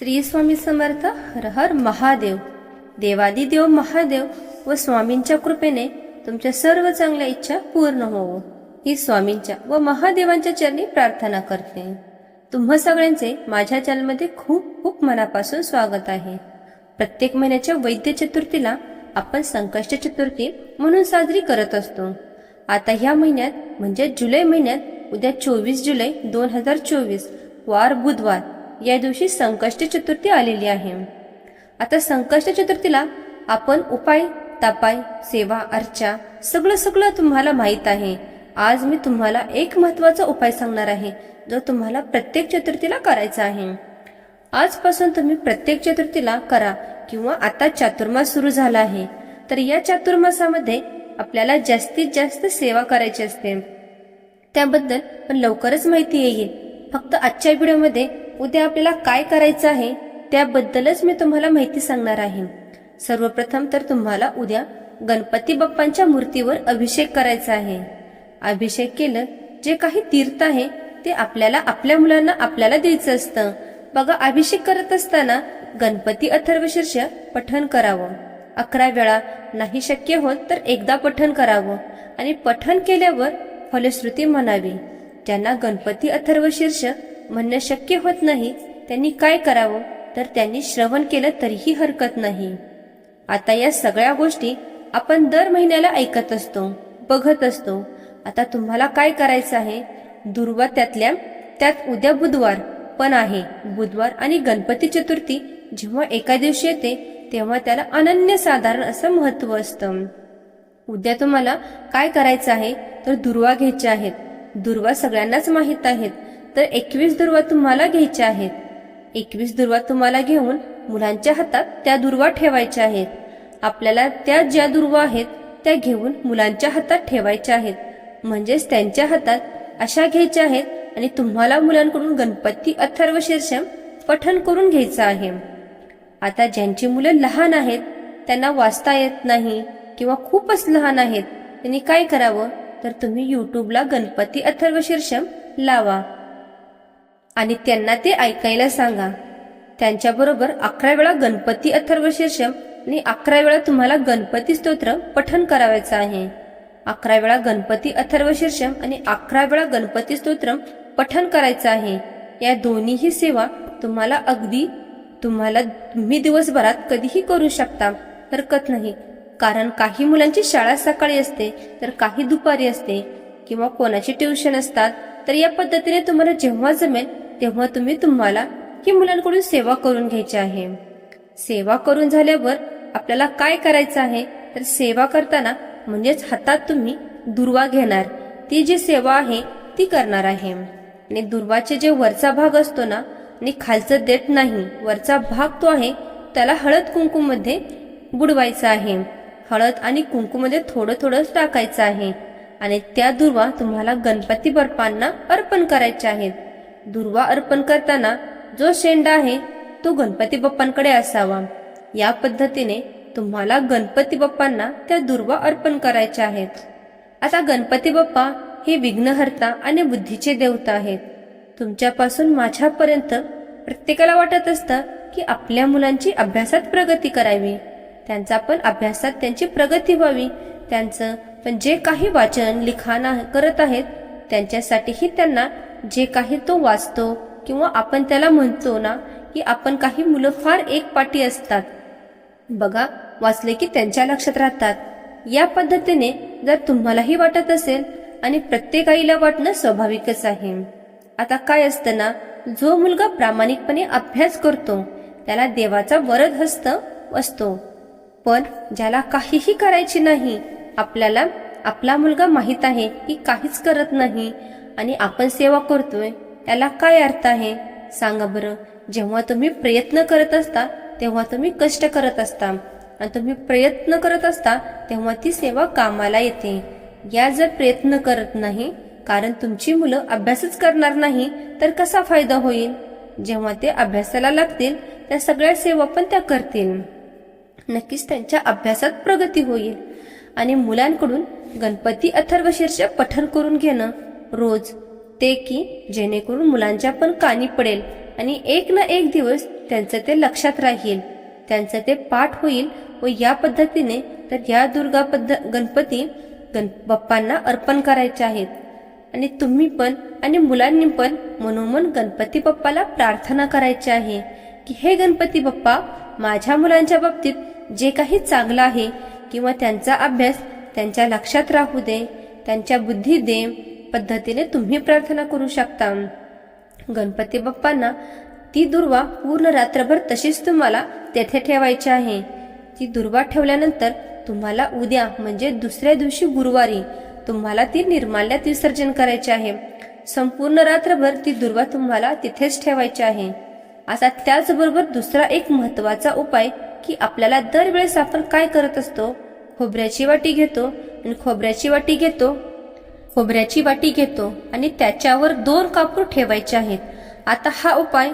श्री स्वामी समर्थ हर हर महादेव देवादिदेव महादेव व स्वामींच्या कृपेने तुमच्या सर्व चांगल्या इच्छा पूर्ण होवो. ही स्वामींच्या व महादेवांच्या चरणी प्रार्थना करते. तुम्हा सगळ्यांचे माझ्या चॅनलमध्ये खूप खूप मनापासून स्वागत आहे. प्रत्येक महिन्याच्या वैद्य चतुर्थीला आपण संकष्ट चतुर्थी म्हणून साजरी करत असतो. आता ह्या महिन्यात म्हणजे जुलै महिन्यात उद्या चोवीस जुलै दोन हजार चोवीस वार बुधवार. या दिवशी संकष्ट चतुर्थी आलेली आहे. आता संकष्ट चतुर्थीला आपण उपाय तापाय सेवा अर्चा सगळं सगळं तुम्हाला माहीत आहे. आज मी तुम्हाला एक महत्त्वाचा उपाय सांगणार आहे जो तुम्हाला प्रत्येक चतुर्थीला करायचा आहे. आजपासून तुम्ही प्रत्येक चतुर्थीला करा किंवा आता चातुर्मास सुरू झाला आहे तर या चातुर्मासामध्ये आपल्याला जास्तीत जास्त सेवा करायची असते. त्याबद्दल पण लवकरच माहिती येईल. फक्त आजच्या व्हिडिओमध्ये उद्या आपल्याला काय करायचं आहे त्याबद्दलच मी तुम्हाला माहिती सांगणार आहे. सर्वप्रथम तर तुम्हाला उद्या गणपती बाप्पांच्या मूर्तीवर अभिषेक करायचा आहे. अभिषेक केलं जे काही तीर्थ आहे ते आपल्याला आपल्या मुलांना आपल्याला द्यायचं असतं. बघा अभिषेक करत असताना गणपती अथर्वशीर्ष पठण करावं. अकरा वेळा नाही शक्य होत तर एकदा पठण करावं. आणि पठण केल्यावर फलश्रुती म्हणावी. ज्यांना गणपती अथर्वशीर्ष म्हणणं शक्य होत नाही त्यांनी काय करावं? तर त्यांनी श्रवण केलं तरीही हरकत नाही. आता या सगळ्या गोष्टी आपण दर महिन्याला ऐकत असतो बघत असतो. आता तुम्हाला काय करायचं आहे? दुर्वा त्यातल्या त्यात उद्या बुधवार पण आहे. बुधवार आणि गणपती चतुर्थी जेव्हा एका दिवशी येते तेव्हा त्याला अनन्यसाधारण असं महत्त्व असतं. उद्या तुम्हाला काय करायचं आहे? तर दुर्वा घ्यायच्या आहेत. दुर्वा सगळ्यांनाच माहीत आहेत. तर एकवीस दुर्वा तुम्हाला घ्यायच्या आहेत. एकवीस दुर्वा तुम्हाला घेऊन मुलांच्या हातात त्या दुर्वा ठेवायच्या आहेत. आपल्याला त्या ज्या दुर्वा आहेत त्या घेऊन मुलांच्या हातात ठेवायच्या आहेत. म्हणजेच त्यांच्या हातात अशा घ्यायच्या आहेत आणि तुम्हाला मुलांकडून गणपती अथर्व शीर्षम पठण करून घ्यायचं आहे. आता ज्यांची मुलं लहान आहेत त्यांना वाचता येत नाही किंवा खूपच लहान आहेत त्यांनी काय करावं? तर तुम्ही युट्यूबला गणपती अथर्व शीर्षम लावा. आणि त्यांना ते ऐकायला सांगा. त्यांच्याबरोबर अकरा वेळा गणपती अथर्व शीर्षम आणि अकरा वेळा तुम्हाला गणपती स्तोत्र पठण करावायचं आहे. अकरा वेळा गणपती अथर्व शीर्षम आणि अकरा वेळा गणपती स्तोत्र पठण करायचं आहे. या दोन्हीही सेवा तुम्हाला अगदी तुम्हाला तुम्ही दिवसभरात कधीही करू शकता. हरकत नाही. कारण काही मुलांची शाळा सकाळी असते तर काही दुपारी असते. किंवा कोणाची ट्युशन असतात तर या पद्धतीने तुम्हाला जेव्हा जमेल तेव्हा तुम्ही तुम्हाला ही मुलांकडून सेवा करून घ्यायची आहे. सेवा करून झाल्यावर आपल्याला काय करायचं आहे? तर सेवा करताना म्हणजेच हातात तुम्ही दुर्वा घेणार. ती जी सेवा आहे ती करणार आहे. आणि दुर्वाचे जे वरचा भाग असतो ना आणि खालचं देत नाही वरचा भाग तो आहे त्याला हळद कुंकूमध्ये बुडवायचा आहे. हळद आणि कुंकूमध्ये थोडं थोडं टाकायचं आहे. आणि त्या दुर्वा तुम्हाला गणपती बर्पांना अर्पण करायच्या आहेत. दुर्वा अर्पण करताना जो शेंडा आहे तो गणपती बाप्पांकडे असावा. या पद्धतीने तुम्हाला गणपती बाप्पांना त्या दुर्वा अर्पण करायच्या आहेत. आता गणपती बाप्पा हे विघ्नहर्ता आणि बुद्धीचे देवता आहेत. तुमच्यापासून माझ्यापर्यंत प्रत्येकाला वाटत असतं की आपल्या मुलांची अभ्यासात प्रगती करावी. त्यांचा पण अभ्यासात त्यांची प्रगती व्हावी. त्यांचं पण जे काही वाचन लिखाण करत आहेत त्यांच्यासाठीही त्यांना जे काही तो वाचतो किंवा आपण त्याला म्हणतो ना की आपण काही मुलं फार एक पाठी असतात. बघा वाचले की त्यांच्या लक्षात राहतात. या पद्धतीने जर तुम्हालाही वाटत असेल आणि प्रत्येक आईला वाटणं स्वाभाविकच आहे. आता काय असतं ना जो मुलगा प्रामाणिकपणे अभ्यास करतो त्याला देवाचा वरद हस्त असतो. पण ज्याला काहीही करायची नाही आपल्याला आपला मुलगा माहीत आहे की काहीच करत नाही. आणि आपण सेवा करतोय त्याला काय अर्थ आहे? सांगा बरं. जेव्हा तुम्ही प्रयत्न करत असता तेव्हा तुम्ही कष्ट करत असता. आणि तुम्ही प्रयत्न करत असता तेव्हा ती सेवा कामाला येते. या जर प्रयत्न करत नाही कारण तुमची मुलं अभ्यासच करणार नाही तर कसा फायदा होईल? जेव्हा ते अभ्यासाला लागतील त्या सगळ्या सेवा पण त्या करतील. नक्कीच त्यांच्या अभ्यासात प्रगती होईल. आणि मुलांकडून गणपती अथर्वशीर्ष पठण करून घेणं रोज. ते की जेणेकरून मुलांच्या पण कानी पडेल आणि एक ना एक दिवस त्यांचं ते लक्षात राहील. त्यांचं ते पाठ होईल व या पद्धतीने तर या दुर्गा पद्ध गणपती गण बाप्पांना अर्पण करायचे आहेत. आणि तुम्ही पण आणि मुलांनी पण मनोमन गणपती बाप्पाला प्रार्थना करायची आहे की हे गणपती बाप्पा माझ्या मुलांच्या बाबतीत जे काही चांगलं आहे किंवा त्यांचा अभ्यास त्यांच्या लक्षात राहू दे त्यांच्या बुद्धी दे पद्धतीने तुम्ही प्रार्थना करू शकता. गणपती बाप्पांना ती दुर्वा पूर्ण रात्रभर तशीच तुम्हाला तेथे ठेवायची आहे. ती दुर्वा ठेवल्यानंतर तुम्हाला उद्या म्हणजे दुसऱ्या दिवशी गुरुवारी तुम्हाला ती निर्माल्यात विसर्जन करायचे आहे. संपूर्ण रात्रभर ती दुर्वा तुम्हाला तिथेच ठेवायची आहे. असा त्याचबरोबर दुसरा एक महत्त्वाचा उपाय की आपल्याला दरवेळेस आपण काय करत असतो? खोबऱ्याची वाटी घेतो आणि खोबऱ्याची वाटी घेतो. खोबऱ्याची वाटी घेतो आणि त्याच्यावर दोन कापूर ठेवायचे आहेत. आता हा उपाय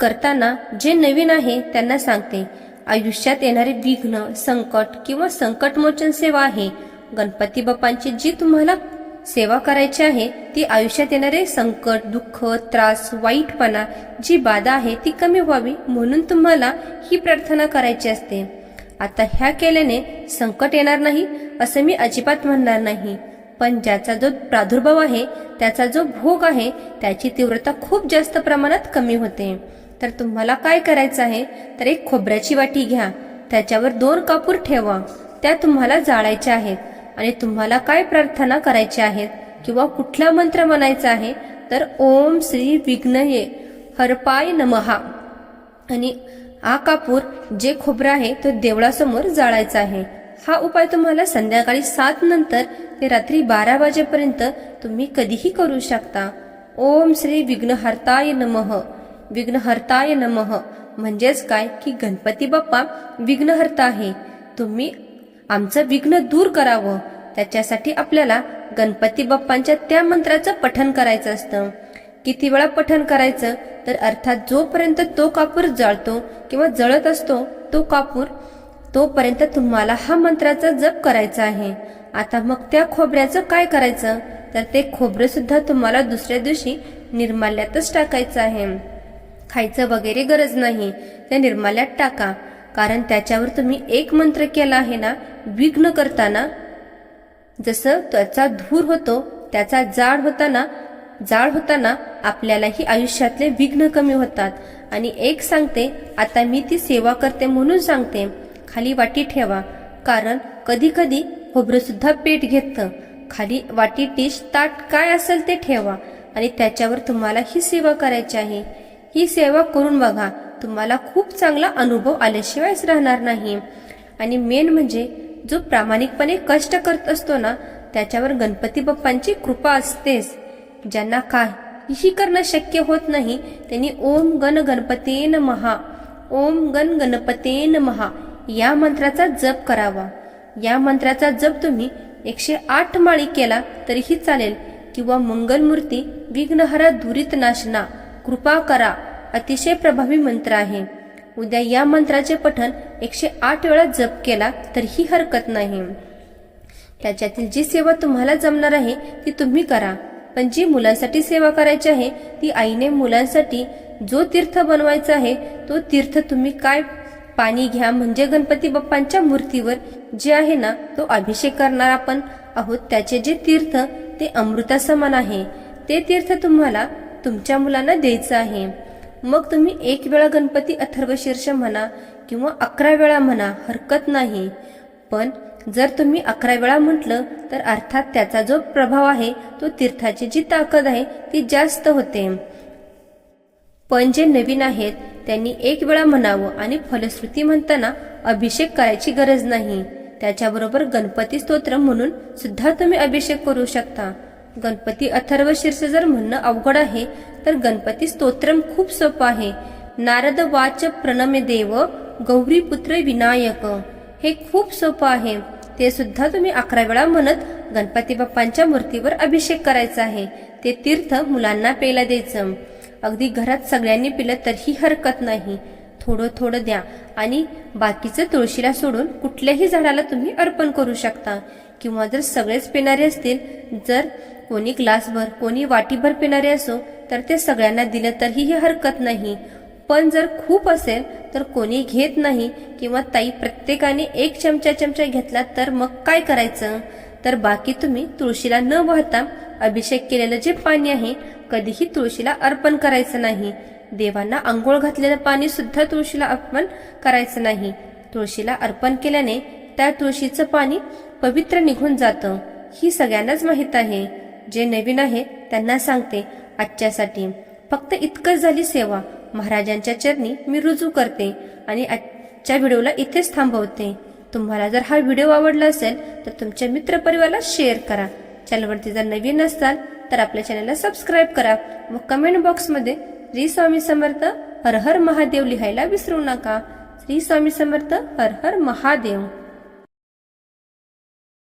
करताना जे नवीन आहे त्यांना सांगते. आयुष्यात येणारे विघ्न संकट किंवा संकटमोचन सेवा आहे. गणपती बाप्पांची जी तुम्हाला सेवा करायची आहे ती आयुष्यात येणारे संकट दुःख त्रास वाईटपणा जी बाधा आहे ती कमी व्हावी म्हणून तुम्हाला ही प्रार्थना करायची असते. आता ह्या केल्याने संकट येणार नाही असं मी अजिबात म्हणणार नाही. पण ज्याचा जो प्रादुर्भाव आहे त्याचा जो भोग आहे त्याची तीव्रता खूप जास्त प्रमाणात कमी होते. तर तुम्हाला काय करायचं आहे? तर एक खोबऱ्याची वाटी घ्या. त्याच्यावर दोन कापूर ठेवा. त्या तुम्हाला जाळायच्या आहेत. आणि तुम्हाला काय प्रार्थना करायची आहेत? किंवा कुठला मंत्र म्हणायचा आहे? तर ओम श्री विघ्नये हरपाय नमहा. आणि हा कापूर जे खोबरं आहे तो देवळासमोर जाळायचा आहे. हा उपाय तुम्हाला संध्याकाळी सात नंतर ते रात्री बारा वाजेपर्यंत तुम्ही कधीही करू शकता. ओम श्री विघ्नहर्ताय नमः. विघ्नहर्ताय नमः. म्हणजेच काय? की गणपती बाप्पा विघ्नहर्ता आहे. तुम्ही आमचं विघ्न दूर करावं. त्याच्यासाठी आपल्याला गणपती बाप्पांच्या त्या मंत्राचं पठण करायचं असतं. किती वेळा पठण करायचं तर अर्थात जोपर्यंत तो कापूर जळतो किंवा जळत असतो तो कापूर तोपर्यंत तुम्हाला हा मंत्राचा जप करायचा आहे. आता मग त्या खोबऱ्याचं काय करायचं? तर ते खोबरं सुद्धा तुम्हाला दुसऱ्या दिवशी निर्माल्यातच टाकायचं आहे. खायचं वगैरे गरज नाही. त्या निर्माल्यात टाका. कारण त्याच्यावर तुम्ही एक मंत्र केला आहे ना विघ्न करताना. जसं त्याचा धूर होतो त्याचा जाड होताना जाळ होताना आपल्यालाही आयुष्यातले विघ्न कमी होतात. आणि एक सांगते आता मी ती सेवा करते म्हणून सांगते. खाली वाटी ठेवा. कारण कधी कधी खोबरं सुद्धा पेट घेतं खाली वाटी टिश ताट काय असेल ते ठेवा. आणि त्याच्यावर तुम्हाला ही सेवा करायची आहे. ही सेवा करून बघा तुम्हाला खूप चांगला अनुभव आल्याशिवायच राहणार नाही. आणि मेन म्हणजे जो प्रामाणिकपणे कष्ट करत असतो ना त्याच्यावर गणपती बाप्पांची कृपा असतेच. ज्यांना काहीही करणं शक्य होत नाही त्यांनी ओम गण गणपतेन महा ओम गण गणपतेन महा या मंत्राचा जप करावा. या मंत्राचा जप तुम्ही एकशे आठ माळी केला तरीही चालेल किंवा मंगलमूर्ती विघ्नहरा दुरित नाशना कृपा करा अतिशय प्रभावी मंत्र आहे. उद्या या मंत्राचे पठण एकशे आठ वेळा जप केला तरीही हरकत नाही. त्याच्यातील जी सेवा तुम्हाला जमणार आहे ती तुम्ही करा. पण जी मुलांसाठी सेवा करायची आहे ती आईने मुलांसाठी जो तीर्थ बनवायचा आहे तो तीर्थ तुम्ही काय पाणी घ्या म्हणजे गणपती बाप्पांच्या मूर्तीवर जे आहे ना तो अभिषेक करणार आपण आहोत त्याचे जे तीर्थ ते अमृता समान आहे. ते तीर्थ तुम्हाला तुमच्या मुलांना द्यायचं आहे. मग तुम्ही एक वेळा गणपती अथर्व शीर्ष म्हणा किंवा अकरा वेळा म्हणा हरकत नाही. पण जर तुम्ही अकरा वेळा म्हटलं तर अर्थात त्याचा जो प्रभाव आहे तो तीर्थाची जी ताकद आहे ती जास्त होते. पण जे नवीन आहेत त्यांनी एक वेळा म्हणावं आणि फलश्रुती म्हणताना अभिषेक करायची गरज नाही. त्याच्याबरोबर गणपती स्तोत्र म्हणून सुद्धा तुम्ही अभिषेक करू शकता. गणपती अथर्व शीर्ष जर म्हणणं अवघड आहे तर गणपती स्तोत्रम खूप सोपं आहे. नारद वाच प्रणमे देव गौरी पुत्र विनायक. हे खूप सोपं आहे. ते सुद्धा तुम्ही अकरा वेळा म्हणत गणपती बाप्पांच्या मूर्तीवर अभिषेक करायचा आहे. ते तीर्थ मुलांना प्यायला द्यायचं. अगदी घरात सगळ्यांनी पिलं तरीही हरकत नाही. थोडं थोडं द्या आणि बाकीचं तुळशीला सोडून कुठल्याही झाडाला तुम्ही अर्पण करू शकता. किंवा जर सगळेच पिणारे असतील जर कोणी ग्लासभर कोणी वाटीभर पिणारे असो तर ते सगळ्यांना दिलं तरीही हरकत नाही. पण जर खूप असेल तर कोणी घेत नाही किंवा ताई प्रत्येकाने एक चमचा चमचा घेतला तर मग काय करायचं? तर बाकी तुम्ही तुळशीला न वाहता अभिषेक केलेलं जे पाणी आहे कधीही तुळशीला अर्पण करायचं नाही. देवांना आंघोळ घातलेलं पाणी सुद्धा तुळशीला अर्पण करायचं नाही. तुळशीला अर्पण केल्याने त्या तुळशीचं पाणी पवित्र निघून जातं. ही सगळ्यांनाच माहीत आहे. जे नवीन आहे त्यांना सांगते आजच्यासाठी. फक्त इतकंच झाली सेवा. महाराजांच्या चरणी मी रुजू करते आणि आजच्या व्हिडिओला इथेच थांबवते. तुम्हाला जर हा व्हिडिओ आवडला असेल तर तुमच्या मित्रपरिवाराला शेअर करा. चॅनलवरती जर नवीन असाल तर आपल्या चॅनलला सबस्क्राईब करा व कमेंट बॉक्समध्ये श्री स्वामी समर्थ हर हर महादेव लिहायला विसरू नका. श्री स्वामी समर्थ हर हर महादेव.